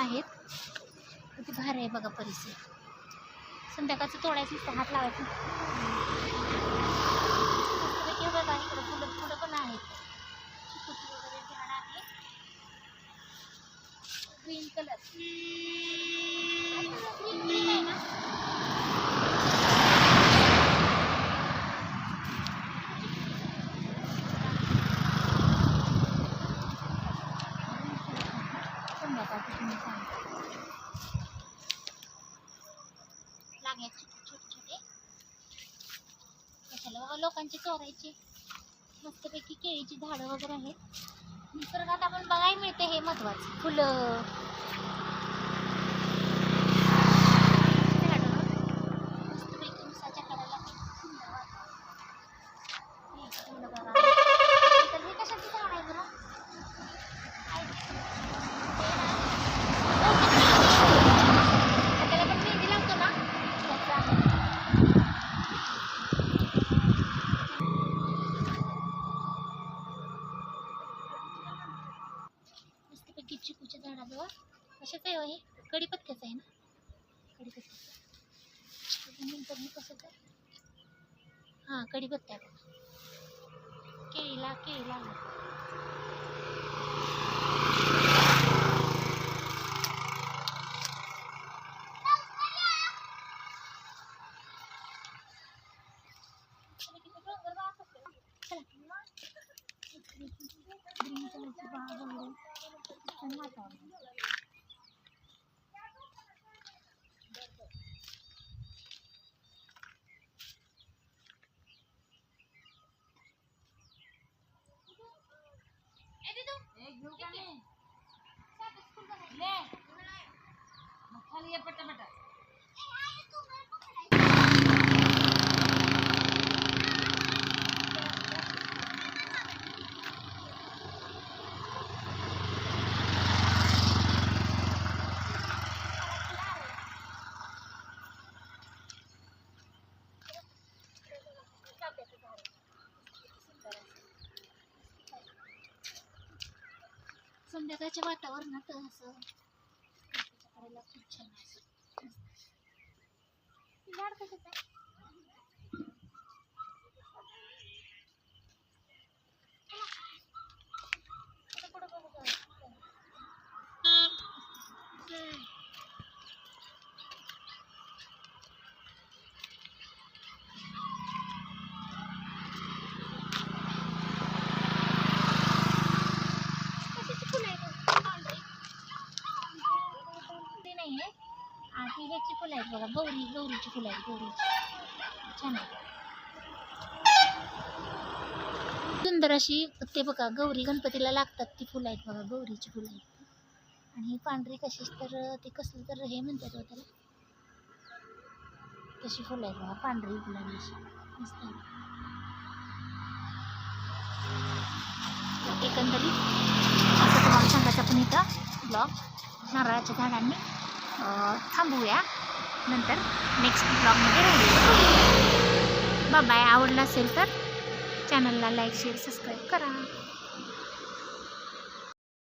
आहेत. किती भारी आहे बघा परिसर. संध्याकाळचं तोडायचं नुसतं हात लावायचं. मस्तपैकी बघा इकडं फुलं फुलं पण आहेत. वगैरे झाड आहे ग्रीन कलर ग्रीन ग्रीन आहे ना संध्याकाळचं तुम्ही सांगा लागायचे छोटे छोटे कशाला बाबा लोकांचे चोरायचे मस्तपैकी केळीची झाडं वगैरे आहेत निसर्गात आपण बघायला मिळते हे महत्वाचं फुलं झाडं मस्तपैकी उसाच्या कडेला किती सुंदर वातावरण. हे फुलं बघा. तर हे कशाचं झाड आहे बरं आहे ते. त्याला पण मेहंदी लावतो ना त्याचं आहे मस्तपैकी चिकूच्या झाडाजवळ कशाचं आहे हो हे? कडीपत्त्याचं आहे ना? कडीपत्त्याचं. नंतर मी कसं आहे हां कडीपत्त्या केळीला May blue kami. Sa, school ka na. Ne! संध्याकाळच्या वातावरणात असं करायला खूप छान आहे असं. हे झाड कशाचं आहे आता पुढं बघू जरा. कशाची फुलं आहेत हो? पांढरी. ती नाही आहे हा, ती ह्याची फुलं आहेत बघा. गौरी गौरीची फुलं आहेत गौरीची. छान आहे सुंदर अशी ते बघा गौरी गणपतीला लागतात ती फुलं आहेत बघा गौरीची फुलं आहेत. आणि ही पांढरी कशीच तर ते कसलं तर हे म्हणतात हो त्याला. तशी फुलं आहेत बघा पांढरी गुलाबी अशी. मस्त एकंदरीत असं तुम्हाला सांगायचं आपण इथं ब्लॉग नारळाच्या झाडांनी थांबूया नंतर नेक्स्ट ब्लॉगमध्ये राहूया बाय आवडला असेल तर चॅनलला लाईक शेअर सबस्क्राईब करा